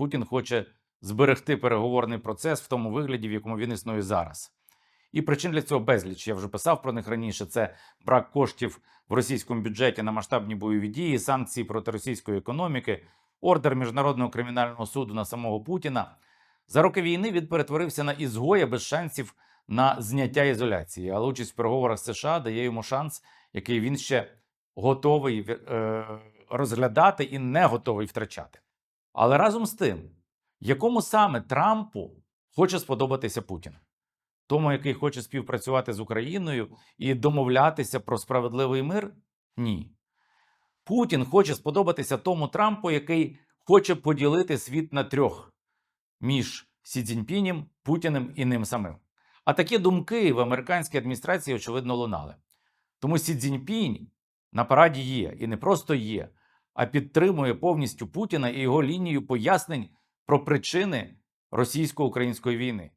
Путін хоче зберегти переговорний процес в тому вигляді, в якому він існує зараз. І причин для цього безліч. Я вже писав про них раніше. Це брак коштів в російському бюджеті на масштабні бойові дії, санкції проти російської економіки, ордер міжнародного кримінального суду на самого Путіна. За роки війни він перетворився на ізгоя без шансів на зняття ізоляції. Але участь в переговорах США дає йому шанс, який він ще готовий е, розглядати і не готовий втрачати. Але разом з тим, якому саме Трампу хоче сподобатися Путін? Тому, який хоче співпрацювати з Україною і домовлятися про справедливий мир? Ні. Путін хоче сподобатися тому Трампу, який хоче поділити світ на трьох між Сі Цзіньпінем, Путіним і ним самим. А такі думки в американській адміністрації, очевидно, лунали. Тому Сі Цзіньпінь на параді є і не просто є, а підтримує повністю Путіна і його лінію пояснень про причини російсько-української війни.